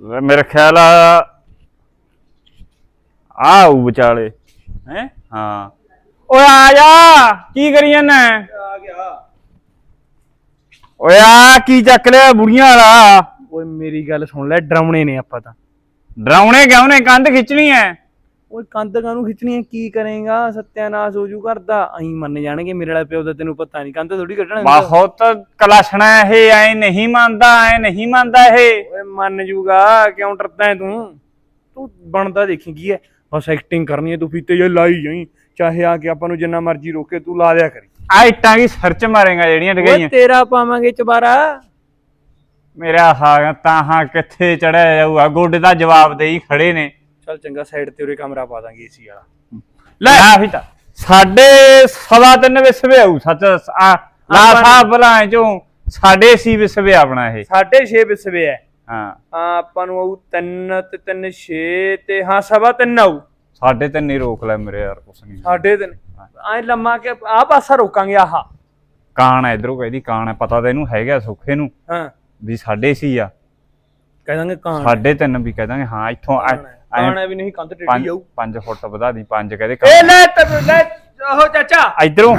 ਮੇਰੇ ਖਿਆਲ ਆ ਆਉ ਵਿਚਾਲੇ। ਹੈ? ਹਾਂ। ਓਏ ਆ ਜਾ ਕੀ ਕਰੀ ਜਾਂਦਾ? ਆ ਗਿਆ ਓਏ ਆ ਕੀ ਚੱਕ ਲਿਆ ਬੁੜੀਆਂ ਵਾਲਾ? ਓਏ ਮੇਰੀ ਗੱਲ ਸੁਣ ਲੈ ਡਰਾਉਣੇ ਨੇ ਆਪਾਂ ਤਾਂ। ਡਰਾਉਣੇ ਕਿਉਂ ਨੇ? ਕੰਧ ਖਿੱਚਣੀ ਐ। ਓਏ ਕੰਧ ਕਾਨੂੰ ਖਿੱਚਣੀ ਹੈ ਕੀ ਕਰੇਗਾ? ਸਤਿਆਨਾਸ਼ ਹੋ ਜੂ ਕਰਦਾ। ਅਹੀਂ ਮੰਨ ਜਾਣਗੇ ਮੇਰੇ ਵਾਲਾ ਪਿਓ ਦਾ ਤੈਨੂੰ ਪਤਾ ਨਹੀਂ ਕੰਧ ਥੋੜੀ ਕੱਢਣਾ। ਬਹੁਤ ਕਲਾਸ਼ਣਾ ਇਹ ਐ ਨਹੀਂ ਮੰਨਦਾ ਐ ਨਹੀਂ ਮੰਨਦਾ ਇਹ। ਓਏ ਮੰਨ ਜੂਗਾ ਕਿਉਂ ਡਰਦਾ ਹੈ ਤੂੰ? ਤੂੰ ਬਣਦਾ ਦੇਖੀ ਕੀ ਹੈ ਬਸ ਐਕਟਿੰਗ ਕਰਨੀ ਹੈ ਤੂੰ ਫੀਤੇ ਜੇ ਲਾਈ ਜਾਈ। ਚਾਹੇ ਆ ਕੇ ਆਪਾਂ ਨੂੰ ਜਿੰਨਾ ਮਰਜ਼ੀ ਰੋਕੇ ਤੂੰ ਲਾ ਦਿਆ ਕਰੀ। ਆ ਇੱਟਾਂ ਕੀ ਸਰਚ ਮਾਰੇਗਾ ਜਿਹੜੀਆਂ ਓਏ ਡਗਾਈਆਂ ਤੇਰਾ ਪਾਵਾਂਗੇ ਚਬਾਰਾ। ਮੇਰਾ ਹਾਂ ਤਾਂ ਹਾਂ ਕਿੱਥੇ ਚੜਿਆ ਜਾਊਗਾ। ਗੋਡੇ ਦਾ ਜਵਾਬ ਦੇਈ ਖੜੇ ਨੇ। ਚੱਲ ਚੰਗਾ ਸਾਈਡ ਤੇ ਉਰੇ ਕਮਰਾ ਪਾ ਦਾਂਗੇ ਏਸੀ ਵਾਲਾ। ਲੈ। ਵੀ ਤਾਂ। ਸਾਡੇ ਸਵਾ ਤਿੰਨ ਵਿਸਵੇ ਆਊ ਸੱਚ ਆ ਲਾ ਸਾਹਿਬ ਭਲਾਂ ਚੋਂ ਸਾਡੇ ਸੀ ਵਿਸਵੇ ਆਪਣਾ ਇਹ। 6.5 ਵਿਸਵੇ ਹੈ ਹਾਂ। ਹਾਂ ਆਪਾਂ ਨੂੰ ਆਊ 3 ਤੇ 3 6 ਤੇ ਹਾਂ ਸਵਾ 3 ਆਊ। ਸਾਡੇ ਤਿੰਨ ਹੀ ਰੋਕ ਲੈ ਮੇਰੇ ਯਾਰ ਕੁਛ ਨਹੀਂ ਸਾਢੇ ਤਿੰਨ। ਐ ਲੰਮਾ ਕੇ ਆ ਪਾਸਾ ਰੋਕਾਂਗੇ ਆਹ। ਕਾਣ ਹੈ ਇਧਰੋਂ ਕਹਿੰਦੀ ਕਾਣ ਹੈ ਪਤਾ ਤਾਂ ਇਹਨੂੰ ਹੈਗਾ ਸੁੱਖੇ ਨੂੰ ਹਾਂ। ਵੀ ਸਾਡੇ ਸੀ ਆ। ਕਹਿ ਦਾਂਗੇ ਕਾਂ ਸਾਡੇ ਤਿੰਨ ਵੀ ਕਹਿ ਦਾਂਗੇ ਹਾਂ ਇੱਥੋਂ ਕਾਣਾ ਵੀ ਨਹੀਂ ਕੰਧ ਟੇਢੀ ਆਊ ਪੰਜ ਫੁੱਟ ਵਧਾ ਦੀ ਪੰਜ ਕਹਦੇ ਏ ਲੈ ਤੇ ਲੈ ਉਹ ਚਾਚਾ। ਇਧਰੋਂ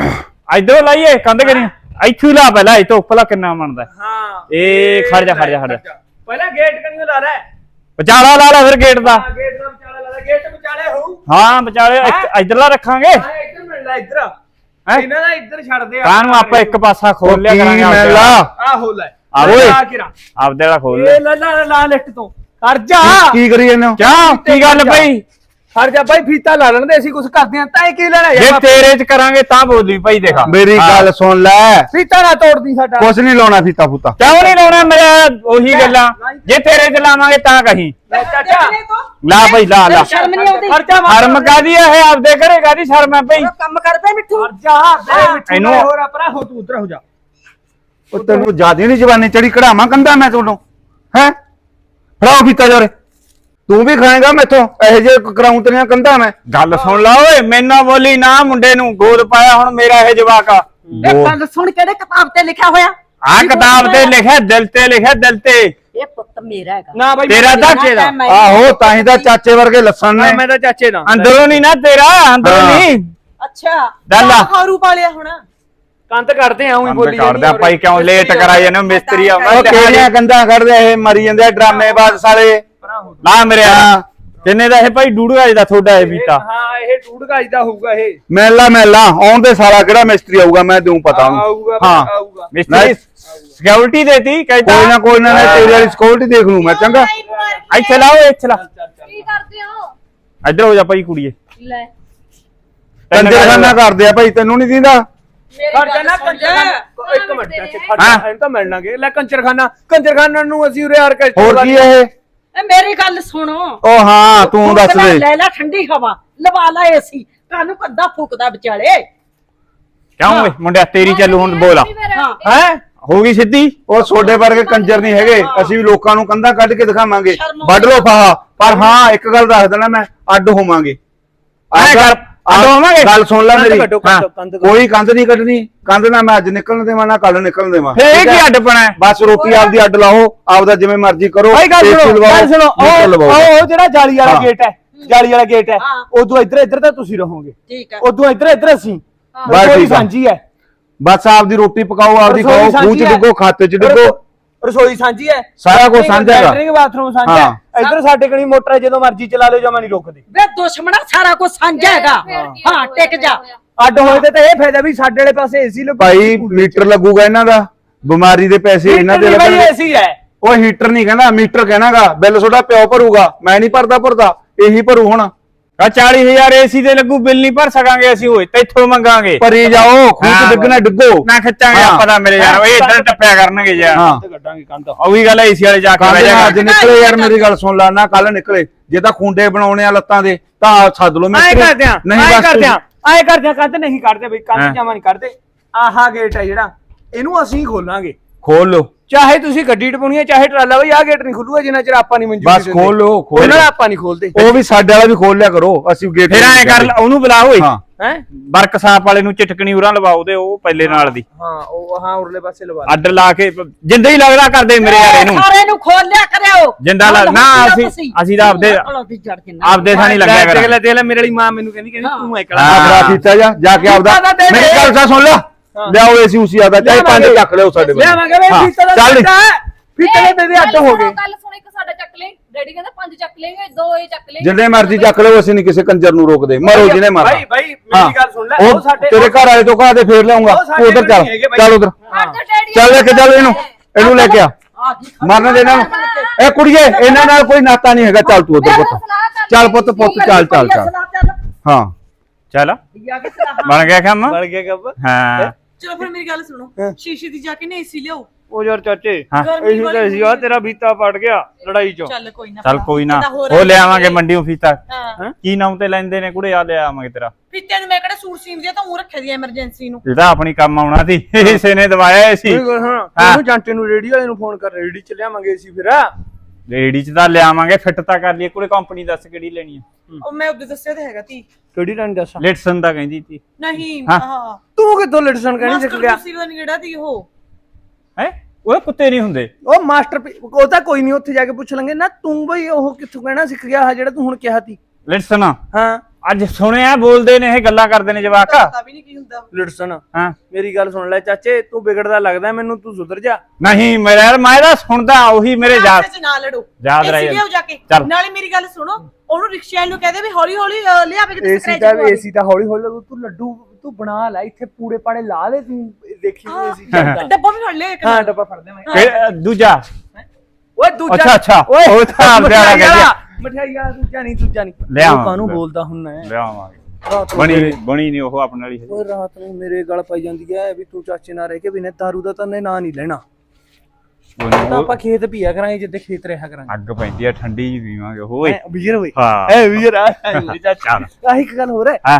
ਇਧਰੋਂ ਲਾਈਏ ਕੰਧ ਕਰੀ। ਇੱਥੋਂ ਹੀ ਲਾ ਪਹਿਲਾਂ ਇਹ ਤੋਂ ਉੱਪਰਲਾ ਕਿੰਨਾ ਬਣਦਾ। ਹਾਂ ਏ ਖੜ ਜਾ ਖੜ ਜਾ ਖੜ ਜਾ। ਪਹਿਲਾਂ ਗੇਟ ਕਣੀਓ ਲਾ ਲੈ। ਵਿਚਾਲਾ ਲਾ ਲੈ ਫਿਰ ਗੇਟ ਦਾ। ਹਾਂ ਗੇਟ ਦਾ ਵਿਚਾਲੇ ਲਾ ਲੈ। ਗੇਟ ਵਿਚਾਲੇ ਹੋਊ। ਹਾਂ ਵਿਚਾਲੇ ਹੈਂ? ਇਧਰਲਾ ਰੱਖਾਂਗੇ। ਹਾਂ ਇੱਧਰ ਮਿਲ ਲੈ ਇੱਧਰ। ਹੈਂ? ਇਹਨਾਂ ਦਾ ਇੱਧਰ ਛੱਡ ਦੇ ਕਾਹਨੂੰ ਆਪਾਂ ਇੱਕ ਪਾਸਾ ਖੋਲ ਲਿਆ ਕਰਾਂਗੇ। ਲਾ ਆਹੋ ਲੈ। ਆ। ਆ ਕਿਰਾ ਆਪਦੇ ਵਾਲਾ ਖੋਲ ਇਹ ਲੈ ਲੈ ਲਾ ਲਿਫਟ ਤੋਂ। ਕਰ ਜਾ। ਕੀ ਕਰੀ ਜਾਂਦੇ ਹੋ? ਕਿਉਂ ਕੀ ਗੱਲ ਪਈ ਕਰ ਜਾ। ਬਾਈ ਫੀਤਾ ਲਾ ਲੈਣ ਦੇ ਅਸੀਂ ਕੁਝ ਕਰਦੇ ਆਂ ਤਾਂ ਇਹ ਕੀ ਲੈਣਾ ਜੇ ਯਾਰ ਤੇਰੇ ਚ ਕਰਾਂਗੇ ਤਾਂ ਬੋਲੀ ਭਾਈ ਦੇਖਾ। ਮੇਰੀ। ਗੱਲ ਸੁਣ ਲੈ। ਫੀਤਾ ਨਾ ਤੋੜਦੀ ਸਾਡਾ। ਕੁਛ ਨਹੀਂ ਲਾਉਣਾ ਫੀਤਾ ਫੂਤਾ। ਕਿਉਂ ਨਹੀਂ ਲਾਉਣਾ? ਮੇਰਾ ਉਹੀ ਗੱਲਾਂ। ਜੇ ਤੇਰੇ ਚ ਲਾਵਾਂਗੇ ਤਾਂ ਕਹੀਂ। ਲੈ ਚਾਚਾ। ਲਾ ਭਾਈ ਲਾ ਲਾ। ਸ਼ਰਮ ਨਹੀਂ ਆਉਂਦੀ? ਮਾਰ ਸ਼ਰਮ ਕਾਦੀ ਇਹ ਆਪਦੇ ਘਰੇ ਕਾਦੀ ਸ਼ਰਮ ਹੈ ਭਾਈ ਕੰਮ ਕਰ ਪਏ ਮਿੱਠੂ? ਖਰਚਾ ਦੇ ਮਿੱਠੂ ਇਹਨੂੰ- ਨਾਲ ਹੋਰ ਆਪਣਾ ਹੋ ਤੂੰ ਉਧਰ ਹੋ ਜਾ। ਉਹ ਤੈਨੂੰ ਜਿਆਦੀ ਨਹੀਂ ਜਵਾਨੀ ਚੜੀ ਕਢਾਵਾਂ ਕੰਦਾ ਮੈਂ ਤੁਹਾਨੂੰ। ਹੈ? ਫੜਾਓ ਫੀਤਾ ਜੋਰੇ ਤੂੰ ਵੀ ਖਾਏਗਾ ਮੈਥੋਂ ਇਹੋ ਜੇ ਕਰਾਉਂ ਤੇਰੀਆਂ ਕੰਦਾ ਮੈਂ। ਗੱਲ ਸੁਣ ਲਾ ਓਏ ਮੈਨਾਂ ਬੋਲੀ ਨਾ ਮੁੰਡੇ ਨੂੰ ਗੋਦ ਪਾਇਆ ਹੁਣ ਮੇਰਾ ਇਹ ਜਵਾਕ ਆ। ਇਹ ਗੱਲ ਸੁਣ ਕਿਹੜੇ ਕਿਤਾਬ ਤੇ ਲਿਖਿਆ ਹੋਇਆ? ਆ ਕਿਤਾਬ ਤੇ ਲਿਖਿਆ ਦਿਲ ਤੇ ਲਿਖਿਆ ਦਿਲ ਤੇ। ਇਹ ਪੁੱਤ ਮੇਰਾ ਹੈਗਾ। ਨਾ ਬਾਈ ਤੇਰਾ ਚਾਚੇ ਦਾ। ਆਹੋ ਤਾਂ ਹੀ ਤਾਂ ਚਾਚੇ ਵਰਗੇ ਲੱਸਣ ਨਾ, ਮੈਂ ਤਾਂ ਚਾਚੇ ਦਾ। ਅੰਦਰੋਂ ਨਹੀਂ ਨਾ ਤੇਰਾ ਅੰਦਰੋਂ। ਨਹੀਂ। ਅੱਛਾ ਆ। ਹਾਰੂ ਪਾਲਿਆ ਹੁਣ। ਕੰਤ ਕਰਦੇ ਆ ਉਹੀ ਬੋਲੀ ਕਰਦੇ ਆ ਭਾਈ ਕਿਉਂ ਲੇਟ ਕਰਾਈ ਜਾਂਦੇ ਹੋ? ਮਿਸਤਰੀ ਉਹ ਆਉਂਦਾ ਕਿਹੜੀਆਂ ਕੰਦਾ ਕੱਢਦੇ ਇਹ ਮਰੀ ਜਾਂਦੇ ਆ ਡਰਾਮੇਬਾਜ਼ ਸਾਲੇ ਨਾ ਮੇਰੇ ਹਾਂ। ਕਿੰਨੇ ਦਾ ਇਹ ਭਾਈ ਡੂੜਗਾ ਦਾ ਤੁਹਾਡਾ ਇਹ ਪੀਤਾ ਹਾਂ ਇਹ ਟੂੜ ਗਾਜ ਦਾ ਹੋਊਗਾ ਇਹ। ਮੈਲਾ ਮੈਲਾ ਆਉਣ ਦੇ ਸਾਲਾ ਕਿਹੜਾ ਮਿਸਤਰੀ ਆਊਗਾ ਮੈਂ ਦਊਂ ਪਤਾ ਉਹਨੂੰ। ਆਊਗਾ ਹਾਂ। ਆਊਗਾ। ਮਿਸਤਰੀ ਸਿਕਿਉਰਿਟੀ ਦੇਤੀ ਕਹਿੰਦਾ ਕੋਈ ਨਾ ਕੋਈ ਨਾ ਮੈਂ ਤੇਰੀ ਵਾਲੀ ਸਿਕਿਉਰਿਟੀ ਦੇਖ ਲੂ ਮੈਂ ਚੰਗਾ। ਇੱਥੇ ਲਾਓ ਇੱਥੇ ਲਾ। ਕੀ ਕਰਦੇ ਹੋ? ਇੱਧਰ ਹੋ ਜਾ ਭਾਈ ਕੁੜੀਏ। ਲੈ। ਕਰਦੇ ਆ ਭਾਈ ਤੈਨੂੰ ਨਹੀਂ ਦਿੰਦਾ? ਖੜ ਜਾ ਨਾ ਕੰਚਰਖਾਨਾ ਇੱਕ ਮਿੰਟ ਚਾਚੇ ਖੜ ਜਾ ਹਾਂ। ਇਹਨੂੰ ਤਾਂ ਮਿਲਣਾਗੇ ਲੈ ਕੰਚਰਖਾਨਾ ਕੰਚਰਖਾਨਾ ਨੂੰ ਅਸੀਂ ਉਰੇ ਆਰਕੈਸਟਰਾ ਹੋਰ ਕੀ ਹੈ ਇਹ? ਇਹ ਮੇਰੀ ਗੱਲ ਸੁਣੋ। ਉਹ ਹਾਂ ਤੂੰ ਦੱਸ ਫੂਕ ਲੈ, ਦੇ। ਲੈ ਲੈ ਠੰਡੀ ਹਵਾ ਲਵਾ ਲਾ ਏਸੀ ਕਾਨੂੰ ਕੱਦਾ ਫੂਕਦਾ ਵਿਚਾਲੇ? ਕਿਉਂ ਓਏ ਮੁੰਡਿਆ ਤੇਰੀ ਚੱਲੂ ਹੁਣ ਬੋਲਾ ਹਾਂ। ਹੈ? ਹੋ ਗਈ ਸਿੱਧੀ? ਉਹ ਛੋਡੇ ਵਰਗੇ ਕੰਜਰ ਨਹੀਂ ਹੈਗੇ। ਅਸੀਂ ਵੀ ਲੋਕਾਂ ਨੂੰ ਕੰਧਾਂ ਕੱਢ ਕੇ ਦਿਖਾਵਾਂਗੇ। ਵੱਢ ਲੋ ਫਾਹਾ। ਪਰ ਹਾਂ ਇੱਕ ਗੱਲ ਦੱਸ ਦੇਣਾ ਮੈਂ ਅੱਡ ਹੋਵਾਂਗੇ। ਐਂ ਕਰ, ਹੋਵਾਂਗੇ? ਗੱਲ ਸੁਣ ਲੈ ਮੇਰੀ ਕੱਢੋ, ਕੰਧ, ਹਾਂ, ਕੰਧ ਕੱਢੋ। ਕੋਈ ਕੰਧ ਨਹੀਂ ਕੱਢਣੀ ਕੰਧ ਨਾ ਮੈਂ ਅੱਜ ਨਿਕਲਣ ਦੇਵਾਂ ਨਾ ਕੱਲ ਨਿਕਲਣ ਦੇਵਾਂ ਫੇਰ ਇਹ ਠੀਕ ਕੀ ਹੈ? ਅੱਡ ਪਣਾ ਬਸ ਰੋਟੀ ਆਪਦੀ ਅੱਡ ਲਾਓ ਆਪਦਾ ਜਿਵੇਂ ਮਰਜ਼ੀ ਕਰੋ ਭਾਈ ਗੱਲ AC ਸੁਣੋ ਲਵਾਓ, ਗੱਲ ਸੁਣੋ ਮੀਟਰ ਉਹ ਲਵਾਓ। ਉਹ ਜਿਹੜਾ ਜਾਲੀ ਵਾਲਾ ਹਾਂ। ਗੇਟ ਹੈ ਜਾਲੀ ਵਾਲਾ ਗੇਟ ਹੈ ਹਾਂ। ਉਦੋਂ ਇੱਧਰ ਇੱਧਰ ਤਾਂ ਤੁਸੀਂ ਰਹੋਗੇ ਠੀਕ ਹੈ ਉਦੋਂ ਇੱਧਰ ਇੱਧਰ ਅਸੀਂ ਬਸ ਰਸੋਈ ਠੀਕ ਆ। ਸਾਂਝੀ ਹੈ ਬਸ ਆਪਦੀ ਰੋਟੀ ਪਕਾਓ ਆਪਦੀ ਰਸੋਈ ਖਾਓ ਖੂਹ ਚ ਹੈ। ਡਿੱਗੋ ਖਾਤੇ ਚ ਡਿੱਗੋ ਰਸੋਈ ਸਾਂਝੀ ਹੈ। ਸਾਰਾ ਕੁਝ ਸਾਂਝਾ ਹੈਗਾ। ਲੈਟਰਿੰਗ ਬਾਥਰੂਮ ਸਾਂਝਾ ਹਾਂ। ਹੈ। ਇੱਧਰ ਸਾਡੇ ਕਣੀ ਮੋਟਰ ਹੈ ਜਦੋਂ ਮਰਜ਼ੀ ਚਲਾ ਲਿਓ ਜਮਾ ਨਹੀਂ ਰੁਕਦੀ। ਵੇ ਦੁਸ਼ਮਣਾ ਸਾਰਾ ਕੁਝ ਸਾਂਝਾ ਹੈਗਾ। ਹਾਂ ਟਿਕ ਜਾ। ਅੱਡ ਹੋਏ ਤੇ ਤਾਂ ਇਹ ਫਾਇਦਾ ਵੀ ਸਾਡੇ ਵਾਲੇ ਪਾਸੇ ਏਸੀ ਲੱਗੂ ਭਾਈ ਮੀਟਰ ਲੱਗੂਗਾ ਇਹਨਾਂ ਦਾ। ਬਿਮਾਰੀ ਦੇ ਪੈਸੇ ਇਹਨਾਂ ਦੇ ਭਾਈ ਲੱਗਣਗੇ। ਏਸੀ ਹੈ। ਉਹ ਹੀਟਰ ਨਹੀਂ ਕਹਿੰਦਾ ਮੀਟਰ ਕਹਿਣਾਗਾ ਬਿੱਲ ਤੁਹਾਡਾ ਪਿਓ ਭਰੂਗਾ। ਮੈਂ ਨਹੀਂ ਭਰਦਾ ਭਰਦਾ। ਇਹੀ ਭਰੂ ਹੁਣ। ਆ 40000 ਏਸੀ ਦੇ ਲੱਗੂ ਬਿੱਲ ਨਹੀਂ ਭਰ ਸਕਾਂਗੇ ਅਸੀਂ ਓਏ ਤੈਥੋਂ ਮੰਗਾਂਗੇ। ਭਰੀ ਜਾਓ ਖੂਹ ਹਾਂ, ਡਿੱਗਣਾ ਡਿੱਗੋ। ਨਾ ਖਿੱਚਾਂਗੇ ਹਾਂ। ਆਪਾਂ ਤਾਂ ਮੇਰੇ ਯਾਰ ਓਏ ਇੱਧਰ ਟੱਪਿਆ ਕਰਨਗੇ ਯਾਰ। ਹਾਂ। ਕੱਢਾਂਗੇ ਕੰਧ। ਉਹ ਵੀ ਗੱਲ ਏਸੀ ਵਾਲੇ ਜਾ ਕੇ ਬਹਿ ਜਾ ਅੱਜ ਨਿਕਲੇ ਯਾਰ ਮੇਰੀ ਗੱਲ ਸੁਣ ਲੈ ਨਾ ਕੱਲ ਨਿਕਲੇ। ਜੇ ਤਾਂ ਖੁੰਡੇ ਬਣਾਉਣੇ ਆ ਲੱਤਾਂ ਦੇ ਤਾਂ ਸੱਦ ਲਓ ਐ ਮਿਸਤਰੀ। ਕਰਦੇ ਆ ਨਹੀਂ ਬਸ। ਕਰਦੇ ਆ ਐ ਕਰਦੇ ਆ ਕੰਧ ਨਹੀਂ ਕੱਢਦੇ ਬਈ ਹਾਂ। ਕੰਧ ਜਮਾ ਨਹੀਂ ਕੱਢਦੇ। ਆਹਾ ਗੇਟ ਹੈ ਜਿਹੜਾ ਇਹਨੂੰ ਅਸੀਂ ਖੋਲਾਂਗੇ। ਖੋਲ ਲਓ। ਚਾਹੇ ਤੁਸੀਂ ਗੱਡੀ ਟਪਾਉਣੀ ਹੈ ਚਾਹੇ ਟਰਾਲਾ ਬਈ ਆਹ ਗੇਟ ਨਹੀਂ ਖੁੱਲੂਗਾ ਜਿੰਨਾ ਚਿਰ ਆਪਾਂ ਨਹੀਂ ਮਨਜ਼ੂਰੀ ਬਸ ਖੋਲ ਲਓ, ਖੋਲ ਉਹਨਾਂ ਲਓ। ਆਪਾਂ ਨਹੀਂ ਖੋਲਦੇ ਉਹ ਵੀ ਸਾਡੇ ਵਾਲਾ ਵੀ ਖੋਲ ਲਿਆ ਕਰੋ ਅਸੀਂ ਗੇਟ ਫਿਰ ਐਂ ਕਰ ਲਾ, ਉਹਨੂੰ ਬੁਲਾ ਓਏ। ਹਾਂ। ਹੈ? ਵਰਕਸ਼ਾਪ ਵਾਲੇ ਨੂੰ ਚਟਕਣੀ ਉਰਾਂ ਲਵਾਓ ਦੇ ਉਹ ਪਹਿਲੇ ਨਾਲ ਦੀ। ਹਾਂ ਉਹ ਹਾਂ ਉਰਲੇ ਪਾਸੇ ਲਵਾ ਦੇ। ਅੱਡ ਲਾ ਕੇ ਜਿੰਦਾ ਹੀ ਲੱਗਦਾ ਕਰਦੇ ਮੇਰੇ ਯਾਰ ਇਹਨੂੰ ਸਾਰੇ ਨੂੰ ਖੋਲ ਲਿਆ ਕਰਿਓ। ਜਿੰਦਾ ਲਾ- ਨਾਲ ਨਾ, ਅਸੀਂ-। ਅਸੀਂ ਤਾਂ ਆਪਦੇ- ਆਪਦੇ ਥਾਂ ਨਹੀਂ ਲੱਗਿਆ ਲੈ, ਦੇਖ ਕਰਾਂ ਦੇਖ ਲੈ ਮੇਰੇ ਵਾਲੀ ਮਾਂ ਮੈਨੂੰ ਕਹਿੰਦੀ ਕਹਿੰਦੀ ਤੂੰ ਐਕੜਾ ਹਾਂ। ਆਪਣਾ ਕੀਤਾ ਜਾ ਜਾ ਕੇ ਆਪਦਾ ਫੀਤਾ ਤਾਂ ਦੇ ਦੇ। ਮੇਰੀ ਗੱਲ ਤਾਂ ਸੁਣ ਲੈ। ਲਿਆਓ ਏਸੀ ਉਸੀ ਆਦਾ ਚਾਹੇ ਪੰਜ ਲਿਆਵਾਂਗੇ। ਚੱਕ ਲਿਓ ਸਾਡੇ ਲਿਆਵਾਂਗੇ ਵੇ ਹਾਂ, ਫੀਤਾ ਦਾ ਚੱਲ ਫੀਤਾ ਦੇ ਦੇ ਦੇ ਅੱਡ ਹੋ ਗਏ। ਕੱਲ ਸੁਣ ਇੱਕ ਸਾਡਾ ਚੱਕ ਲੈ ਡੈਡੀ ਕਹਿੰਦਾ ਪੰਜ ਚੱਕ ਲੇਗੇ ਦੋ ਹੀ ਚੱਕ ਲੈ ਜਿੰਨੇ ਮਰਜ਼ੀ ਚੱਕ ਲਿਓ ਅਸੀਂ ਨਹੀਂ ਕਿਸੇ ਕੰਜਰ ਨੂੰ ਰੋਕਦੇ। ਮਰੋ ਜਿਹਨੇ ਮਾਰਨਾ ਭਾਈ ਭਾਈ ਮੇਰੀ ਗੱਲ ਸੁਣ ਲੈ ਉਹ ਤੇਰੇ ਘਰ ਵਾਲੇ ਤੋਂ ਕਹਾ ਤੇ ਫੇਰ ਲਿਆਉਂਗਾ। ਸਾਡੇ ਉਧਰ ਚੱਲ ਬਾਈ। ਚੱਲ ਉਧਰ। ਚੱਲ ਲੈ ਕੇ ਚੱਲ ਇਹਨੂੰ ਇਹਨੂੰ ਲੈ ਕੇ ਆ। ਮਰਨ ਦੇ ਇਹਨਾਂ ਨੂੰ ਇਹ ਕੁੜੀਏ ਇਹਨਾਂ ਨਾਲ ਕੋਈ ਨਾਤਾ ਨਹੀਂ ਹੈਗਾ। ਚੱਲ ਤੂੰ ਉਧਰ ਪੁੱਤ। ਚੱਲ ਪੁੱਤ ਪੁੱਤ ਚੱਲ ਚੱਲ ਚੱਲ। ਹਾਂ। ਚੱਲ। ਬਣ ਗਿਆ ਕੰਮ? ਬਣ ਗਿਆ ਕੱਬ ਹਾਂ। ਚਲੋ ਫਿਰ ਮੇਰੀ ਗੱਲ ਸੁਣੋ। ਸ਼ੀਸ਼ੇ ਦੀ ਜਾ ਕੇ ਨਾ ਏਸੀ ਲਿਆਓ। ਉਹ ਯਾਰ ਚਾਚੇ ਹਾਂ। ਇਹੀ ਤਾਂ ਸੀ ਆ ਤੇਰਾ ਬੀਤਾ ਪੜ ਗਿਆ ਲੜਾਈ ਚੋਂ। ਚੱਲ ਕੋਈ ਨਾ ਚੱਲ ਕੋਈ ਨਾ। ਤਾਂ ਹੋਰ ਉਹ ਲਿਆਵਾਂਗੇ ਮੰਡੀੋਂ ਫੀਤਾ। ਹਾਂ। ਕੀ ਨਾਮ ਤੇ ਲੈਂਦੇ ਨੇ ਕੁੜੇ? ਆ ਲਿਆਵਾਂਗੇ ਤੇਰਾ। ਫਿੱਤਿਆਂ ਨੂੰ ਮੈਂ ਕਿਹੜਾ ਸੂਟ ਸੀਂਦੀ ਆ ਤਾਂ ਉਹ ਰੱਖਿਆ ਦੀ ਐਮਰਜੈਂਸੀ ਨੂੰ। ਇਹ ਤਾਂ ਆਪਣੀ ਕੰਮ ਆਉਣਾ ਸੀ। ਇਸੇ ਨੇ ਦਵਾਇਆ ਸੀ। ਕੋਈ ਹਾਂ। ਉਹਨੂੰ ਜਾਂਟੇ ਨੂੰ ਰੇਡੀ ਵਾਲੇ ਨੂੰ ਫੋਨ ਕਰ ਰੇਡੀ ਚ ਲਿਆਵਾਂਗੇ ਸੀ ਫਿਰ। ਰੇੜੀ ਚ ਤਾਂ ਲਿਆਵਾਂਗੇ ਫਿੱਟ ਤਾਂ ਕਰ ਲਈਏ। ਕੁੜੇ ਕੰਪਨੀ ਦੱਸ ਕਿਹੜੀ ਲੈਣੀ ਹੈ ਉਹ ਮੈਂ ਉਹਦੇ ਦੱਸਿਆ ਤਾਂ ਹੈਗਾ ਤੀ। ਕਿਹੜੀ ਰਾਂ ਦੱਸ? ਲਿਟਸਨ ਦਾ ਕਹਿੰਦੀ ਸੀ ਨਹੀਂ ਹਾਂ। ਤੂੰ ਕਿੱਥੋਂ ਲਿਟਸਨ ਕਹਿਣੀ ਸਿੱਖ ਮਾਸਟਰ ਗਿਆ? ਤੁਸੀਂ ਦਾ ਨਿਗੜਾ ਤੀ ਉਹ। ਹੈ? ਉਹ ਕੁੱਤੇ ਨਹੀਂ ਹੁੰਦੇ। ਉਹ ਮਾਸਟਰ ਉਹ ਤਾਂ ਕੋਈ ਨਹੀਂ ਉੱਥੇ ਜਾ ਕੇ ਪੁੱਛ ਲਾਂਗੇ। ਨਾ ਤੂੰ ਬਈ ਉਹ ਕਿੱਥੋਂ ਕਹਿਣਾ ਸਿੱਖ ਗਿਆ ਆਹ ਜਿਹੜਾ ਤੂੰ ਹੁਣ ਕਿਹਾ ਤੀ ਲਿਟਸਨ ਹਾਂ। ਅੱਜ ਸੁਣਿਆ ਬੋਲਦੇ ਨੇ ਇਹ ਗੱਲਾਂ ਕਰਦੇ ਨੇ ਜਵਾਕ। ਪਤਾ ਵੀ ਨਹੀਂ ਕੀ ਹੁੰਦਾ। ਲਿਟਸਨ ਹਾਂ। ਮੇਰੀ ਗੱਲ ਸੁਣ ਲੈ ਚਾਚੇ ਤੂੰ ਵਿਗੜਦਾ ਲੱਗਦਾ ਮੈਨੂੰ ਤੂੰ ਸੁਧਰ ਜਾ। ਨਹੀਂ ਮੇਰਾ ਯਾਰ ਮੈਂ ਤਾਂ ਸੁਣਦਾ ਉਹੀ ਮੇਰੇ ਯਾਦ ਆਪਸ ਚ ਨਾ ਲੜੋ। ਯਾਦ ਰਹੇ ਜਾ ਕੇ। ਚੱਲ। ਨਾਲੇ ਮੇਰੀ ਗੱਲ ਸੁਣੋ ਉਹਨੂੰ ਰਿਕਸ਼ਾ ਵਾਲੇ ਨੂੰ ਕਹਦੇ ਵੀ ਹੌਲੀ ਹੌਲੀ ਲਿਆਵੇ ਕਿ ਏਸੀ ਤਾਂ ਏਸੀ ਤਾਂ ਹੌਲੀ ਹੌਲੀ ਲੱਗੂ, ਤੂੰ ਲੱਡੂ ਤੂੰ ਬਣਾ ਲੈ ਇੱਥੇ ਪੂੜੇ ਪਾੜੇ ਲਾ ਦੇ ਤੂੰ ਦੇਖੀ ਏਸੀ ਚੱਲਦਾ ਡੱਬਾ ਵੀ ਫੜ ਲਿਆ ਇੱਕ ਹਾਂ। ਡੱਬਾ ਫੜਦੇ ਮੈਂ। ਫਿਰ ਦੂਜਾ। ਓਏ ਦੂਜਾ। ਅੱਛਾ, ਅੱਛਾ। ਓਏ ਉਹ ਤਾਂ ਆਪਦੇ ਵਾਲਾ ਮਠਿਆਈ ਕਹਿ ਵਾਲਾ, ਮਠਿਆਈ ਵਾਲਾ ਦੂਜਾ ਨਹੀਂ ਦੂਜਾ ਨਹੀਂ। ਲਿਆਵਾਂ। ਕਾਨੂੰ ਬੋਲਦਾ ਹੁੰਨਾ ਹੈ? ਲਿਆਵਾਂਗੇ ਰਾਤ ਨੂੰ ਬਣੀ ਮੇਰੇ- ਬਣੀ ਨਹੀਂ ਉਹ ਆਪਣੇ ਵਾਲੀ। ਓਏ ਰਾਤ ਨੂੰ ਮੇਰੇ ਗਲ ਪਾਈ ਜਾਂਦੀ ਹੈ ਵੀ ਤੂੰ ਚਾਚੇ ਨਾਲ ਰਹਿ ਕੇ ਬਿਨੇ ਦਾਰੂ ਦਾ ਤਾਂ ਨਾਂ ਨਹੀਂ ਲੈਣਾ। ਤਾਂ ਆਪਾਂ ਖੇਤ ਪੀਆ ਕਰਾਂਗੇ ਜਿੱਦੇ ਖੇਤ ਰਿਹਾ ਕਰਾਂਗੇ। ਅੱਗ ਪੈਂਦੀ ਆ ਠੰਡੀ ਜੀ ਪੀਵਾਂਗੇ ਓਏ। ਐ ਵੀਰ ਓਏ। ਹਾਂ। ਐ ਵੀਰ ਆ। ਚੱਲ। ਆਹ ਇੱਕ ਗੱਲ ਹੋਰ ਹੈ। ਹਾਂ।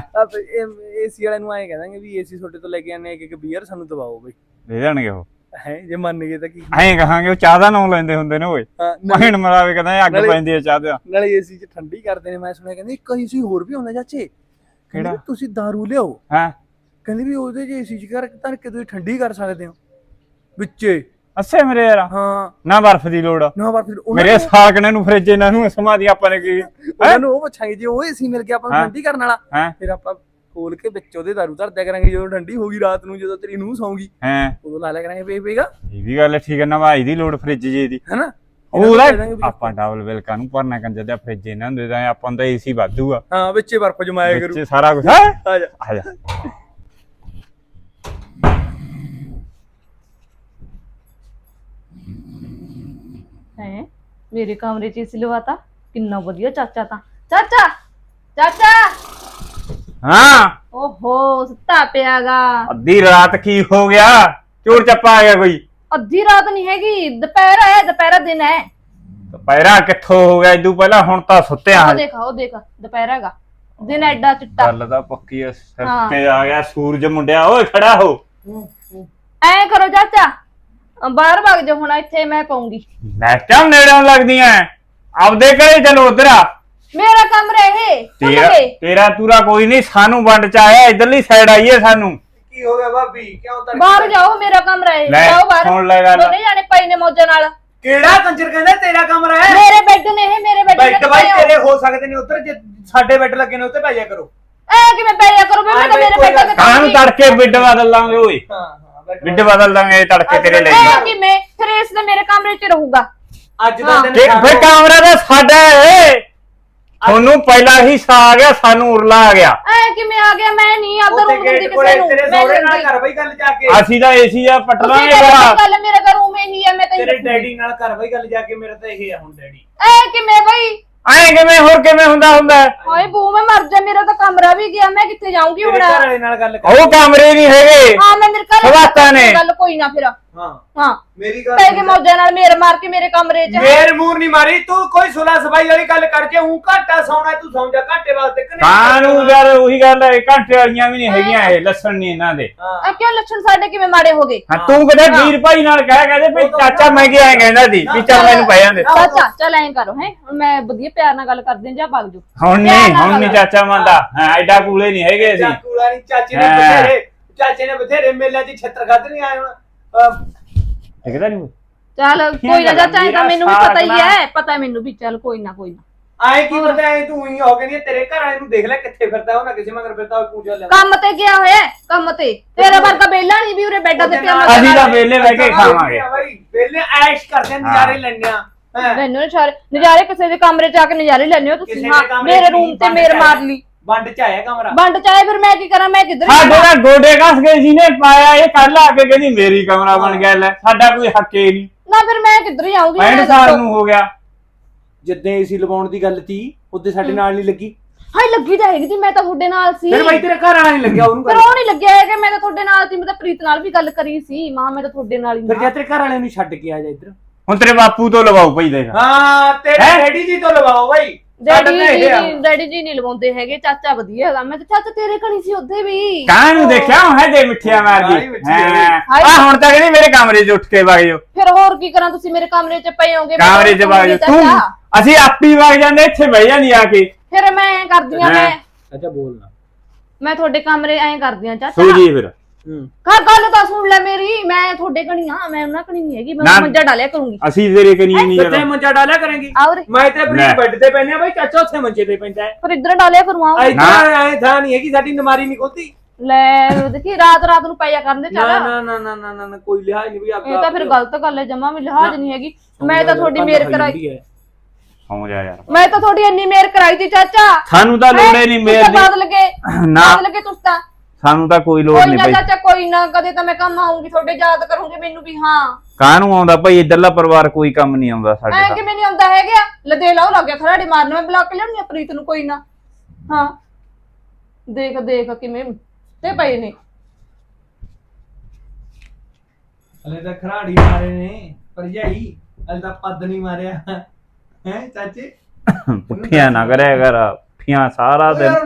ਏਸੀ ਵਾਲੇ ਨੂੰ ਐਂ ਕਹਿੰਦਾਂਗੇ ਵੀ ਏਸੀ ਤੁਹਾਡੇ ਤੋਂ ਲੈ ਕੇ ਆਨੇ ਇੱਕ ਇੱਕ ਬੀਅਰ ਸਾਨੂੰ ਦਵਾਓ ਬਈ। ਦੇ ਦੇਣਗੇ ਉਹ। ਹੈ ਜੇ ਮੰਨ ਗਏ ਤਾਂ ਕੀ ਐਂ ਕਹਾਂਗੇ ਉਹ ਚਾਹ ਦਾ ਨਾਮ ਲੈਂਦੇ ਹੁੰਦੇ ਨੇ ਓਏ। ਹਾਂ, ਮਹੀਨ ਮਰਾਵੇ ਕਹਿੰਦਾ ਅੱਗ ਨਾਲੇ- ਪੈਂਦੀ ਆ ਚਾਹ ਦਾ। ਨਾਲੇ ਏਸੀ 'ਚ ਠੰਡੀ ਕਰਦੇ ਨੇ ਮੈਂ ਸੁਣਿਆ ਕਹਿੰਦੇ ਇੱਕ ਏਸੀ ਹੋਰ ਵੀ ਹੁੰਦਾ ਚਾਚੇ। ਕਹਿੰਦੇ ਕਿਹੜਾ? ਵੀ ਤੁਸੀਂ दारू ਲਿਆਓ। ਹਾਂ। ਕਹਿੰਦੇ ਵੀ ਉਹਦੇ 'ਚ ਏਸੀ 'ਚ ਕਰ ਤਾਂ ਕਿ ਤੁਸੀਂ ਠੰਡੀ ਕਰ ਸਕਦੇ ਹੋ। ਵਿੱਚੇ। ਅੱਛੇ ਮੇਰੇ ਯਾਰ। ਹਾਂ। ਨਾ ਬਰਫ਼ ਦੀ ਲੋੜ। ਨਾ ਫਿਰ ਉਹਨਾਂ ਮੇਰੇ ਨੂੰ- ਸਾਗਣੇ ਨੂੰ ਫ੍ਰਿਜ ਇਹਨਾਂ ਨੂੰ ਸਮਾਧੀ ਆਪਾਂ ਨੇ ਕੀ ਉਹਨਾਂ ਨੂੰ ਉਹ ਪੁੱਛਾਂਗੇ ਜੇ ਉਹ ਏਸੀ ਮਿਲ ਗਿਆ ਆਪਾਂ ਨੂੰ ਹਾਂ। ਠੰਡੀ ਕਰਨ ਵਾਲਾ। ਹੈ। ਫਿਰ ਆਪਾਂ ਖੋਲ ਕੇ ਵਿੱਚ ਉਹਦੇ ਦਾਰੂ ਧਰ ਦਿਆ ਕਰਾਂਗੇ ਜਦੋਂ ਠੰਡੀ ਹੋਗੀ ਰਾਤ ਨੂੰ ਜਦੋਂ ਤੇਰੀ ਨੂੰਹ ਸੌਂਗੀ। ਹੈ। ਉਦੋਂ ਲਾ ਲਿਆ ਕਰਾਂਗੇ ਪਈ ਪਈਗਾ ਇਹ ਵੀ ਗੱਲ ਠੀਕ ਹੈ ਨਵਾਈ ਦੀ ਲੋੜ ਫ੍ਰਿਜ ਜੀ ਦੀ। ਹੈਨਾ? ਉਹਦਾ ਨੂੰ ਦੇ ਆਪਾਂ ਡਬਲ ਬਿਲ ਕਾਨੂੰ ਭਰਨਾ ਕੰਜਰ ਦਾ ਫ੍ਰਿਜ ਇਹਨਾਂ ਨੂੰ ਦੇ ਦਾਂਗੇ ਆਪਾਂ ਨੂੰ ਤਾਂ ਏਸੀ ਵਾਧੂ ਆ। ਹਾਂ ਵਿੱਚੇ ਬਰਫ ਜਮਾਇਆ ਕਰੂ। ਵਿੱਚ ਸਾਰਾ ਕੁਝ ਹੈ? ਆ ਜਾ। ਆ ਜਾ। ਹੈ? ਮੇਰੇ ਕਮਰੇ 'ਚ ਏਸੀ ਲਵਾਤਾ ਕਿੰਨਾ ਵਧੀਆ ਚਾਚਾ ਤਾਂ। ਚਾਚਾ! ਚਾਚਾ! ਹਾਂ? ਓਹੋ ਸੁੱਤਾ ਪਿਆਗਾ। ਅੱਧੀ ਰਾਤ ਕੀ ਹੋ ਗਿਆ? ਚੋਰ ਚੱਪਾ ਆ ਗਿਆ ਕੋਈ? ਅੱਧੀ ਰਾਤ ਨਹੀਂ ਹੈਗੀ ਦੁਪਹਿਰ ਹੈ ਦੁਪਹਿਰਾ ਦਿਨ ਹੈ। ਪੈਰਾ ਕਿੱਥੋਂ ਹੋ ਗਿਆ? ਇਦੋਂ ਪਹਿਲਾਂ ਹੁਣ ਤਾਂ ਸੁੱਤਿਆ। ਉਹ ਦੇਖ ਉਹ ਦੇਖ ਦੁਪਹਿਰ ਹੈਗਾ। ਦਿਨ ਐਡਾ ਚਿੱਟਾ। ਗੱਲ ਤਾਂ ਪੱਕੀ ਐ ਸਿਰ ਹਾਂ। ਤੇ ਆ ਗਿਆ ਸੂਰਜ ਮੁੰਡਿਆ ਓਏ ਖੜਾ ਹੋ। ਐ ਕਰੋ ਚਾਚਾ ਬਾਹਰ ਭੱਗ ਜਾ ਹੁਣ ਇੱਥੇ ਮੈਂ ਪਾਉਂਗੀ। ਨੈਟਾਂ ਨੇੜੋਂ ਲੱਗਦੀਆਂ ਆਪਦੇ ਘਰੇ ਚਲੋ ਉਧਰ ਆ। ਮੇਰਾ ਕਮਰਾ ਇਹ ਤੇਰਾ ਤੇਰਾ ਤੂਰਾ ਕੋਈ ਨਹੀਂ ਸਾਨੂੰ ਵੰਡ ਚ ਆਇਆ ਇਧਰਲੀ ਸਾਈਡ ਆਈਏ ਸਾਨੂੰ। ਕੀ ਹੋ ਗਿਆ ਭਾਬੀ? ਕਿਉਂ ਤੜਕੇ ਬਾਹਰ ਜਾਓ ਮੇਰਾ ਕਮਰਾ ਇਹ ਲੈ, ਜਾਓ ਬਾਹਰ। ਸੁਣ ਲੈ ਗੱਲ। ਦੋਨੇ ਜਾਣੇ ਪਈ ਨੇ ਮੌਜਾਂ ਨਾਲ। ਕਿਹੜਾ ਕੰਜਰ ਕਹਿੰਦਾ ਤੇਰਾ ਕਮਰਾ ਹੈ ਮੇਰੇ ਬੈੱਡ ਨੇ ਇਹ ਮੇਰੇ ਬੈੱਡ ਬੈੱਡ ਬਾਈ ਤੇਰੇ ਹੋ ਸਕਦੇ ਨੇ ਉੱਧਰ ਜੇ ਸਾਡੇ ਬੈੱਡ ਲੱਗੇ ਨੇ ਉੱਤੇ ਪੈ ਜਾ ਕਰੋ। ਐ ਕਿਵੇਂ ਪੈਰਿਆ ਕਰੋ? ਵੀ ਮੈਂ ਹਾਂ ਤਾਂ ਬਈ, ਮੇਰੇ ਕੋਈ ਬੈੱਡ ਤੇ ਕਾਹਨੂੰ ਤੜਕੇ ਬਿੱਡ ਬਦਲ ਲਾਂਗੇ ਓਏ ਹਾਂ। ਬੈੱਡ ਬਦਲ ਲਾਂਗੇ ਤੜਕੇ ਤੇਰੇ ਲਈ ਐ ਕਿਵੇਂ? ਫਿਰ ਇਸ ਦੇ ਮੇਰੇ ਕਮਰੇ 'ਚ ਰਹੂਗਾ। ਅੱਜ ਦਾ ਦਿਨ ਕਿ ਫੇ ਕਮਰਾ ਤਾਂ ਸਾਡਾ ਏ। ਤੁਹਾਨੂੰ ਪਹਿਲਾਂ ਹੀ ਸਾ ਆ ਗਿਆ ਸਾਨੂੰ ਉਰਲਾ ਆ ਗਿਆ। ਐ ਕਿਵੇਂ ਆ ਗਿਆ? ਮੈਂ ਨਹੀਂ ਆਪਦਾ ਰੂਮ ਦਿੰਦੀ ਕਿਸੇ ਨੂੰ ਤੇਰੇ ਮੈਂ ਸਹੁਰੇ ਨਾਲ। ਕਰ ਬਈ ਗੱਲ ਜਾ ਕੇ। ਅਸੀਂ ਤਾਂ ਏਸੀ ਆ ਪਟ ਤੁਸੀਂ ਲਾਂਗੇ ਮੇਰੇ ਜਰਾ ਨਾਲ ਗੱਲ ਮੇਰਾ ਘਰ ਰੂਮ ਇਹੀ ਹੈ ਮੈਂ ਤਾਂ ਤੇਰੇ ਡੈਡੀ ਨਾਲ ਕਰ ਬਈ ਗੱਲ ਜਾ ਕੇ ਮੇਰਾ ਤਾਂ ਇਹ ਆ ਹੁਣ ਡੈਡੀ। ਐ ਕਿਵੇਂ ਬਈ? ਐ ਕਿਵੇਂ ਹੋਰ ਕਿਵੇਂ ਹੁੰਦਾ ਹੁੰਦਾ ਹੈ? ਹਾਏ ਬੂ ਮੈਂ ਮਰ ਜਾ ਮੇਰਾ ਤਾਂ ਕਮਰਾ ਵੀ ਗਿਆ ਮੈਂ ਕਿੱਥੇ ਜਾਊਂਗੀ ਤੇਰੇ ਹੁਣ ਘਰ ਵਾਲੇ ਨਾਲ ਗੱਲ ਕਰ ਉਹ ਕਮਰੇ ਨਹੀਂ ਹੈਗੇ ਹਾਂ ਮੈਂ ਮੇਰੇ ਘਰ ਸਵਾਤਾਂ ਨੇ। ਗੱਲ ਕੋਈ ਨਾ ਫਿਰ ਹਾਂ। ਹਾਂ। ਮੇਰੀ ਗੱਲ ਪੈ ਕੇ ਮੌਜਾਂ ਨਾਲ ਮੇਰ ਮਾਰ ਕੇ ਮੇਰੇ ਕਮਰੇ 'ਚ ਮੇਰ ਮੂਰ ਨਹੀਂ ਮਾਰੀ ਤੂੰ ਕੋਈ ਸੁਲਾ ਸਫ਼ਾਈ ਵਾਲੀ ਗੱਲ ਕਰ ਜੇ ਹੂੰ ਘਾਟਾ ਸੌਣਾ ਤੂੰ ਸੌਂ ਜਾ ਘਾਟੇ ਵਾਸਤੇ ਕਿ ਨਹੀਂ? ਕਾਨੂੰ ਯਾਰ ਉਹੀ ਗੱਲ ਹੈ ਘੰਟੇ ਵਾਲੀਆਂ ਵੀ ਨਹੀਂ ਹੈਗੀਆਂ ਇਹ ਲੱਸਣ ਨਹੀਂ ਇਹਨਾਂ ਦੇ। ਆ ਕਿਉਂ ਲੱਛਣ ਸਾਡੇ ਕਿਵੇਂ ਮਾੜੇ ਹੋ ਗਏ? ਹਾਂ ਤੂੰ ਕਿਤੇ ਵੀਰ ਭਾਈ ਨਾਲ ਕਹਿ ਕਹਿੰਦੇ ਵੀ ਚਾਚਾ ਮੈਂ ਗਿਆ ਕਹਿੰਦਾ ਸੀ ਵੀ ਚੱਲ ਮੈਨੂੰ ਪੈ ਜਾਂਦੇ। ਚਾਚਾ ਚੱਲ ਐਂ ਕਰੋ ਹੈ। ਹੁਣ ਮੈਂ ਵਧੀਆ ਪਿਆਰ ਨਾਲ ਗੱਲ ਕਰਦੀ ਜਾਂ ਭੱਗ ਜਾਓ। ਹੁਣ ਨਹੀਂ ਹੁਣ ਨਹੀਂ ਚਾਚਾ ਮੰਨਦਾ। ਹਾਂ ਐਡਾ ਕੂਲੇ ਨਹੀਂ ਹੈਗੇ ਅਸੀਂ। ਚਾਕੂਲਾ ਨਹੀਂ ਚਾਚੇ ਨੇ। ਬਥੇਰੇ ਚਾਚੇ ਨੇ ਬਥੇਰੇ ਮੇਲਿਆਂ 'ਚ ਛੱਤਰ ਖਾਦ ਨਹੀਂ ਆਏ ਹੁਣ। ਨਹੀਂ ਚੱਲ ਕੋਈ ਨਾ ਚਾਚਾ ਐਂ ਤਾਂ ਮੈਨੂੰ ਵੀ ਪਤਾ ਹੀ ਹੈ ਪਤਾ ਹੈ ਮੈਨੂੰ ਵੀ ਚੱਲ ਕੋਈ ਨਾ ਕੋਈ ਨਾ। ਆਏ ਕੀ ਪਤਾ ਐ ਤੂੰ ਹੀ ਹੋ ਕੇ ਨਹੀਂ ਤੇਰੇ ਘਰ ਵਾਲੇ ਨੂੰ ਦੇਖ ਲੈ ਕਿੱਥੇ ਫਿਰਦਾ ਉਹ ਨਾ ਕਿਸੇ ਮਗਰ ਫਿਰਦਾ ਉਹ ਪੂਜਾ ਲੈ ਕੰਮ ਤੇ ਗਿਆ ਹੋਇਆ ਹੈ, ਕੰਮ ਤੇ। ਤੇਰਾ ਵਰਗਾ ਬੇਲਾ ਨਹੀਂ ਵੀ ਉਰੇ ਬੈੱਡਾਂ ਤੇ ਪਿਆ ਮਗਰ ਅਸੀਂ ਤਾਂ। ਵਿਹਲੇ ਬਹਿ ਕੇ ਖਾਵਾਂਗੇ। ਵੇਲੇ ਐਸ਼ ਕਰਦੇ ਆ, ਨਜ਼ਾਰੇ ਲੈਣੇ ਆ ਹੈਂ। ਮੈਨੂੰ ਨਜ਼ਾਰੇ ਨਜ਼ਾਰੇ ਕਿਸੇ ਦੇ ਕਮਰੇ 'ਚ ਆ ਕੇ ਨਜ਼ਾਰੇ ਲੈਣੇ ਹੋ ਕਿਸੇ ਤੁਸੀਂ ਦੇ ਹਾਂ ਕਮਰੇ ਮੇਰੇ ਚ ਰੂਮ ਨਹੀਂ, ਤੇ ਵੰਡ ਮੇਰ। ਲਈ। ਵੰਡ ਚ ਆਇਆ ਕਮਰਾ? ਵੰਡ ਚਾਹੇ ਫਿਰ ਮੈਂ ਕੀ ਕਰਾਂ? ਮੈਂ ਕਿੱਧਰ ਹਾਂ ਜਾਵਾਂ? ਜਿਹੜਾ ਗੋਡੇ ਘਸ ਗਏ ਸੀ ਨੇ ਪਾਇਆ ਇਹ ਕੱਲ ਆ ਕੇ ਕਹਿੰਦੀ ਮੇਰੀ ਕਮਰਾ ਬਣ ਗਿਆ ਲੈ ਸਾਡਾ ਕੋਈ ਹੱਕ ਹੀ ਨਹੀਂ। ਨਾ ਫਿਰ ਮੈਂ ਕਿੱਧਰ ਜਾਊਂਗੀ? 65 ਸਾਲ ਨੂੰ ਹੋ ਗਿਆ। ਜਿੱਦਾਂ ਏਸੀ ਲਵਾਉਣ ਦੀ ਗੱਲ ਤੀ ਉਹਦੇ ਸਾਡੇ ਨਾਲ ਨਹੀਂ ਲੱਗੀ। ਹਾਏ ਲੱਗੀ ਤਾਂ ਹੈਗੀ ਸੀ ਮੈਂ ਤਾਂ ਤੁਹਾਡੇ ਨਾਲ ਸੀ। ਫਿਰ ਬਾਈ ਤੇਰੇ ਘਰ ਵਾਲਾ ਨਹੀਂ ਲੱਗਿਆ ਉਹਨੂੰ ਗੱਲ ਉਹ ਨਹੀਂ ਲੱਗਿਆ ਹੈ ਕਿ ਮੈਂ ਤਾਂ ਤੁਹਾਡੇ ਨਾਲ ਸੀ ਮੈਂ ਤਾਂ ਪ੍ਰੀਤ ਨਾਲ ਵੀ ਗੱਲ ਕਰੀ ਸੀ। ਮਾਂ ਮੈਂ ਤਾਂ ਤੁਹਾਡੇ ਨਾਲ ਹੀ ਫਿਰ ਮਾਂ। ਜੇ ਤੇਰੇ ਘਰ ਵਾਲੇ ਨੂੰ ਛੱਡ ਕੇ ਆ ਜਾ ਇੱਧਰ। ਹੁਣ ਤੇਰੇ ਬਾਪੂ ਤੋਂ ਲਵਾਓ ਭਾਈ ਦੇਖ। ਹਾਂ ਤੇਰੇ ਹੈਂ? ਡੈਡੀ ਜੀ ਤੋਂ ਲਵਾਓ ਬਾਈ। ਸਾਡਾ ਡੈਡੀ ਤਾਂ ਜੀ ਇਹ ਆ। ਨਹੀਂ ਡੈਡੀ ਜੀ ਨਹੀਂ ਲਵਾਉਂਦੇ ਹੈਗੇ ਚਾਚਾ ਵਧੀਆ ਹੈਗਾ। ਮੈਂ ਤਾਂ ਚਾਚਾ ਤੇਰੇ ਕਣੀ ਸੀ ਉੱਥੇ ਵੀ। ਕਾਂ ਨੂੰ ਦੇਖਿਆ? ਹੈ ਦੇ ਮਿੱਠੀਆਂ ਮਾਰ ਸਾਰੀ ਗਈ ਮਿੱਠੀ ਆ ਹਾਂ ਆ ਹੁਣ ਤਾਂ ਕਹਿੰਦੀ ਮੇਰੇ ਕਮਰੇ 'ਚ ਉੱਠ ਕੇ ਵਗ ਜਾਓ। ਫਿਰ ਹੋਰ ਕੀ ਕਰਾਂ ਤੁਸੀਂ? ਮੇਰੇ ਕਮਰੇ 'ਚ ਪਏ ਹੋਗੇ ਕਮਰੇ 'ਚ ਵਗ ਜਾਓ। ਤੂੰ ਅਸੀਂ ਆਪੀ ਵਗ ਜਾਂਦੇ ਇੱਥੇ ਬਹਿ ਜਾਂਦੀ ਆ ਕੇ। ਫਿਰ ਮੈਂ ਐਂ ਕਰਦੀ ਆ ਮੈਂ ਅੱਛਾ ਬੋਲਣਾ। ਮੈਂ ਤੁਹਾਡੇ ਕਮਰੇ ਐਂ ਕਰਦੀ ਆ ਚਾਚਾ। ਸੋ ਜੀ ਫਿਰ। ਹੂੰ। ਹਾਂ ਗੱਲ ਤਾਂ ਸੁਣ ਲੈ ਮੇਰੀ ਮੈਂ ਤੁਹਾਡੇ ਕਣੀ ਆ ਮੈਂ ਉਹਨਾਂ ਕਣੀ ਨਹੀਂ ਹੈਗੀ ਮੈਂ ਨਾ। ਮੰਜਾ ਡਾਲਿਆ ਕਰੂੰਗੀ। ਅਸੀਂ ਤੇਰੇ ਕਰੀ ਨਹੀਂ ਕਿੱਥੇ ਜਦੋਂ ਮੰਜਾ ਡਾਲਿਆ ਕਰੇਂਗੀ? ਮੈਂ ਤੇ ਆਪਣੀ ਲੈ। ਬੈੱਡ ਤੇ ਪੈਂਦੇ ਆ ਬਾਈ ਚਾਚਾ ਉੱਥੇ ਮੰਜੇ ਤੇ ਪੈਂਦਾ ਹੈ। ਫਿਰ ਇੱਧਰ ਡਾਲਿਆ ਕਰੂੰ ਆਓ ਇੱਧਰ ਐ ਥਾਂ ਨਹੀਂ ਹੈਗੀ ਸਾਡੀ ਨਮਾਰੀ ਨਹੀਂ ਖੋਲਦੀ। ਲੈ ਦੇਖੀ ਰਾਤ ਰਾਤ ਨੂੰ ਪਾਇਆ ਕਰਨ ਦੇ ਨਾ ਚੱਲ। ਨਾ ਨਾ ਨਾ ਨਾ ਨਾ- ਨਾ ਕੋਈ ਲਿਹਾਜ਼ ਨਹੀਂ ਵੀ ਆਪ ਇਹ ਤਾਂ ਫਿਰ ਗਲਤ ਗੱਲ ਹੈ ਜਮਾ ਵੀ ਲਿਹਾਜ਼ ਨਹੀਂ ਹੈਗੀ। ਮੈਂ ਤਾਂ ਤੁਹਾਡੀ ਮੇਰ ਕਰਾਈ। ਸੌਂ ਜਾ ਯਾਰ। ਮੈਂ ਤਾਂ ਤੁਹਾਡੀ ਇੰਨੀ ਮੇਰ ਕਰਾਈ ਸੀ ਚਾਚਾ। ਸਾਨੂੰ ਤਾਂ ਲੋੜ ਹੀ? ਨਹੀਂ ਮੇਰ ਦੀ ਤਾਂ ਬਦਲ ਗਏ। ਨਾ। ਬਦਲ ਗਏ ਤੁਸੀਂ ਤਾਂ। ਸਾਨੂੰ ਤਾਂ ਕੋਈ ਲੋੜ ਕੋਈ ਨਹੀਂ ਨਾ ਭਾਈ ਚਾਚਾ ਕੋਈ ਨਾ ਕਦੇ ਤਾਂ ਮੈਂ ਕੰਮ ਆਉਂਗੀ ਤੁਹਾਡੇ ਯਾਦ ਕਰੂੰਗੀ ਮੈਨੂੰ ਵੀ ਹਾਂ। ਕਾਹਨੂੰ ਆਉਂਦਾ ਭਾਈ? ਇਧਰਲਾ ਪਰਿਵਾਰ ਕੋਈ ਕੰਮ ਨਹੀਂ ਆਉਂਦਾ ਸਾਡੇ ਐ ਦਾ ਕਿਵੇਂ ਨਹੀਂ ਆਉਂਦਾ ਹੈਗਾ ਲੈ ਦੇ ਲਾਓ ਲੱਗ ਗਿਆ ਖਰਾੜੀ ਮਾਰਨ ਮੈਂ ਬੁਲਾ ਕੇ ਲਿਆਉਣੀ ਆ ਪ੍ਰੀਤ ਨੂੰ ਕੋਈ ਨਾ। ਹਾਂ। ਦੇਖ ਦੇਖ ਕਿਵੇਂ ਤੇ ਪਏ ਨੇ। ਹਲੇ ਤਾਂ ਖਰਾੜੀ ਮਾਰੇ ਨੇ ਭਰਜਾਈ ਹਲੇ ਤਾਂ ਪੱਦ ਨਹੀਂ ਮਾਰਿਆ। ਹੈ ਚਾਚੇ? ਪੁੱਠੀਆਂ ਨਾ ਕਰਿਆ ਕਰ ਪੁੱਠੀਆਂ ਸਾਰਾ ਦਿਨ। ਯਾਰ,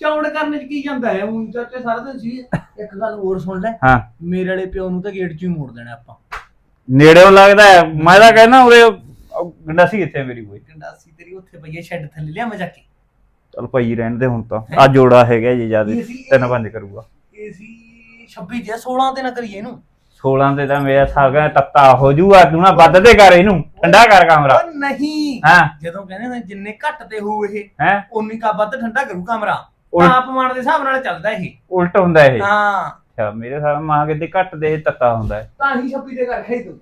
ਚੌੜ ਕਰਨ ਚ ਕੀ ਜਾਂਦਾ ਹੈ? ਹੁਣ ਚਾਚੇ ਸਾਰਾ ਦਿਨ ਸੀ। ਇੱਕ ਗੱਲ ਹੋਰ ਸੁਣ ਲੈ। ਹਾਂ। ਮੇਰੇ ਵਾਲੇ ਪਿਓ ਨੂੰ ਤਾਂ ਗੇਟ 'ਚ ਹੀ ਮੋੜ ਦੇਣਾ ਆਪਾਂ। ਨੇੜੇੋਂ ਲੱਗਦਾ ਹੈ। ਮੈਂ ਤਾਂ ਕਹਿੰਦਾ ਉਰੇ ਗੰਡਾਸੀ ਕਿੱਥੇ ਮੇਰੀ ਕੋਈ ਗੰਡਾਸੀ ਤੇਰੀ ਉੱਥੇ ਪਈ ਹੈ ਸ਼ੈੱਡ ਥੱਲੇ। ਲਿਆ ਮੈਂ ਜਾ ਕੇ। ਚਲ ਭਾਈ ਰਹਿਣ ਦੇ ਹੁਣ ਤਾਂ। ਆ ਜੋੜਾ ਹੈਗਾ ਜੀ ਜ਼ਿਆਦਾ ਤਿੰਨ ਪੰਜ ਕਰੂਗਾ। ਏਸੀ 26 ਤੇ 16 ਤੇ ਨਾ ਕਰੀਏ ਇਹਨੂੰ। 16 ਤੇ ਤਾਂ ਮੇਰਾ ਸਾਗਾ ਤੱਤਾ ਹੋ ਜੂਗਾ ਤੂੰ ਨਾ ਵੱਧ ਤੇ ਕਰ ਇਹਨੂੰ। ਠੰਡਾ ਕਰ ਕਮਰਾ। ਨਹੀਂ। ਹਾਂ? ਜਦੋਂ ਕਹਿੰਦੇ ਨੇ ਜਿੰਨੇ ਘੱਟ ਤੇ ਹੋਊ ਇਹ ਹੈ? ਉਨੀ ਕਾ ਵੱਧ ਠੰਡਾ ਕਰੂ ਕਮਰਾ। ਉਲ- ਤਾਪਮਾਨ ਦੇ ਹਿਸਾਬ ਨਾਲ ਚੱਲਦਾ ਇਹ। ਉਲਟ ਹੁੰਦਾ ਇਹ। ਹਾਂ। ਅੱਛਾ ਮੇਰੇ ਸਾਹ ਮਾਂ ਕਿਤੇ ਘੱਟ ਦੇ ਤੱਤਾ ਹੁੰਦਾ ਹੈ। ਤਾਂ ਹੀ 26 ਤੇ ਕਰ ਖਾਈ ਤੂੰ।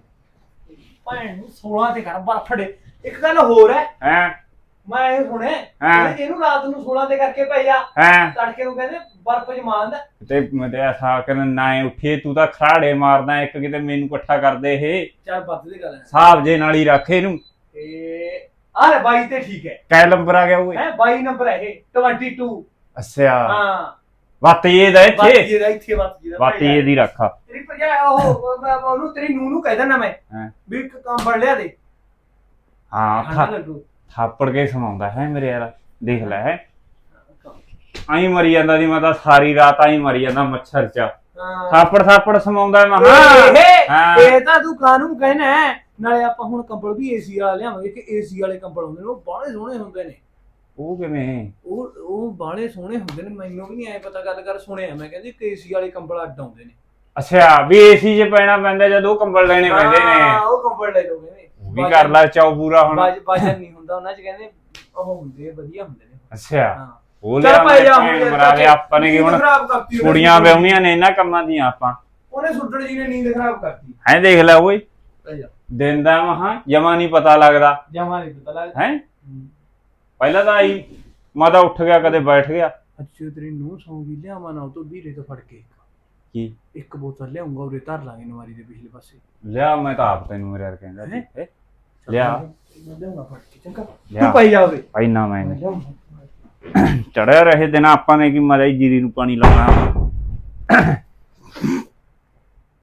ਭੈਣ ਨੂੰ 16 ਤੇ ਕਰ ਬਰਫ ਦੇ। ਇੱਕ ਗੱਲ ਹੋਰ ਹੈ। ਹੈ? ਮੈਂ ਇਹ ਸੁਣਿਆ ਹਾਂ। ਕਹਿੰਦੇ ਇਹਨੂੰ ਰਾਤ ਨੂੰ 16 ਤੇ ਕਰਕੇ ਪਈ ਹੈ? ਤੜਕੇ ਨੂੰ ਕਹਿੰਦੇ ਬਰਫ ਜਮਾਨ ਦਾ। ਤੇ ਮੇਰੇ ਆਸਾ ਕਰਨ ਨਾ ਉੱਠੇ ਤੂੰ ਤਾਂ ਖਰਾੜੇ ਮਾਰਦਾ ਇੱਕ ਕਿਤੇ ਮੈਨੂੰ ਇਕੱਠਾ ਕਰਦੇ ਇਹ। ਚਾਰ ਬੱਤ ਦੀ ਗੱਲ ਹੈ। ਸਾਹਬ ਜੇ ਨਾਲ ਹੀ ਰੱਖ ਇਹਨੂੰ। ਤੇ ਆਹ ਲੈ 22 ਤੇ ਠੀਕ ਹੈ। ਕੈ ਨੰਬਰ ਆ ਗਿਆ ਓਏ। ਹੈ 22 ਨੰਬਰ ਹੈ ਇਹ 22 ਅੱਛਾ। ਹਾਂ। ਵੱਤ ਇਹ ਦਾ ਇੱਥੇ? ਜੀ ਦਾ ਇੱਥੇ ਜੀ ਦਾ ਵੱਤ ਇਹ ਦੀ ਰੱਖਾ ਤੇਰੀ ਭਜਾ ਉਹ ਉਹ- ਉਹਨੂੰ ਤੇਰੀ ਨੂੰ ਨੂੰ ਕਹਿ ਦੇਣਾ ਮੈਂ ਹਾਂ। ਵੀ ਇੱਕ ਕੰਮ ਫੜ ਲਿਆ ਦੇ। ਹਾਂ ਠੰਡਾ ਲੱਗੂ। ਥਾਪੜ ਕੇ ਸਮਾਉਂਦਾ ਹੈ ਮੇਰੇ ਯਾਰ ਦੇਖ ਲੈ ਹੈ। ਆਈ ਮਰੀ ਜਾਂਦਾ ਦੀ ਮੈਂ ਤਾਂ ਸਾਰੀ ਰਾਤ ਆਈ ਮਰੀ ਜਾਂਦਾ ਮੱਛਰ ਚ। ਹਾਂ। ਥਾਪੜ ਥਾਪੜ ਸਮਾਉਂਦਾ ਮੈਂ ਹਾਂ। ਇਹ ਤਾਂ ਤੂੰ ਕਾਨੂੰ ਕਹਿਣਾ ਹੈ। ਨਾਲੇ ਆਪਾਂ ਹੁਣ ਕੰਬਲ ਵੀ ਏਸੀ ਵਾਲਾ ਲਿਆਵਾਂਗੇ ਕਿ ਏਸੀ ਵਾਲੇ ਕੰਬਲ ਹੁੰਦੇ ਨੇ ਉਹ ਬਾਹਲੇ ਸੋਹਣੇ ਹੁੰਦੇ ਨੇ। ਉਹ ਕਿਵੇਂ? ਉਹ ਉਹ ਬਾਹਲੇ ਸੋਹਣੇ ਹੁੰਦੇ ਨੇ ਮੈਨੂੰ ਵੀ ਨਹੀਂ ਐ ਪਤਾ ਗੱਲ ਕਰ ਸੁਣਿਆ ਮੈਂ ਕਹਿੰਦੀ ਕਿ ਏਸੀ ਵਾਲੇ ਕੰਬਲ ਅੱਡ ਆਉਂਦੇ ਨੇ। ਅੱਛਾ ਵੀ ਏਸੀ 'ਚ ਪੈਣਾ ਪੈਂਦਾ ਜਦੋਂ ਕੰਬਲ ਲੈਣੇ ਪੈਂਦੇ ਨੇ। ਹਾਂ, ਉਹ ਕੰਬਲ ਲੈ ਲੋਗੇ ਨੇ ਉਹ ਵੀ ਕਰ ਲੈ ਚਾਉ ਪੂਰਾ ਹੁਣ। ਬਾਜ ਬਾਜਨ ਨਹੀਂ ਹੁੰਦਾ ਉਹਨਾਂ ਚ ਕਹਿੰਦੇ ਉਹ ਹੁੰਦੇ ਵਧੀਆ ਹੁੰਦੇ ਨੇ। ਅੱਛਾ। ਹਾਂ। ਉਹ ਚੱਲ ਲਿਆ ਭਾਈ ਜਾ ਹੁਣ ਮੈਂ ਯਾਰ ਬਰਾ ਦੇ ਆਪਾਂ ਨੇ ਕੀ ਹੁਣ ਖਰਾਬ ਕਰਤੀ ਉਹਨੇ। ਕੁੜੀਆਂ ਵਿਆਹੁਣੀਆਂ ਨੇ ਇਹਨਾਂ ਕੰਮਾਂ ਦੀਆਂ ਆਪਾਂ। ਉਹਨੇ ਸੁੱਟਣ ਜੀ ਨੇ ਨੀਂਦ ਖਰਾਬ ਕਰਤੀ। ਹੈ ਦੇਖ ਲੈ ਓਏ। ਭਾਈ ਜਾ। ਦਿਨ ਦਾ ਮਹਾ ਜਮਾ ਨਹੀਂ ਪਤਾ ਲੱਗਦਾ। ਜਮਾ ਨਹੀਂ ਪਤਾ ਲੱਗਦਾ। ਹੈ। ਪਹਿਲਾਂ ਤਾਂ ਆਈ ਮੈਂ ਤਾਂ ਉੱਠ ਗਿਆ ਕਦੇ ਬੈਠ ਗਿਆ। ਅੱਛਾ ਤੇਰੀ ਨੂੰ ਸੌਂਗੀ ਲਿਆਵਾਂ ਨਾ ਉਹ ਤੋਂ ਵੀਰੇ ਤੋਂ ਫੜ ਕੇ ਕੀ? ਇੱਕ ਬੋਤਲ ਲਿਆਉਂਗਾ ਉਰੇ ਧਰ ਲਾਂਗੇ ਨਵਾਰੀ ਦੇ ਪਿਛਲੇ ਪਾਸੇ। ਲਿਆ ਮੈਂ ਤਾਂ ਆਪ ਤੈਨੂੰ ਮੇਰੇ ਯਾਰ ਕਹਿੰਦਾ ਸੀ। ਹੈਂ? ਲਿਆ। ਮੈਂ ਲਿਆਉਣਾ ਫੜ ਕੇ ਚੰਗਾ। ਲਿਆ। ਤੂੰ ਪਾਈ ਜਾ ਉਰੇ। ਭਾਈ ਨਾ ਮੈਂ ਮੈਂ ਲਿਆਉਂਗਾ। ਚੜਿਆ ਰਹੇ ਦਿਨ ਆਪਾਂ ਨੇ ਕੀ ਮਰਿਆ ਜੀਰੀ ਨੂੰ ਪਾਣੀ ਲਾਉਣਾ।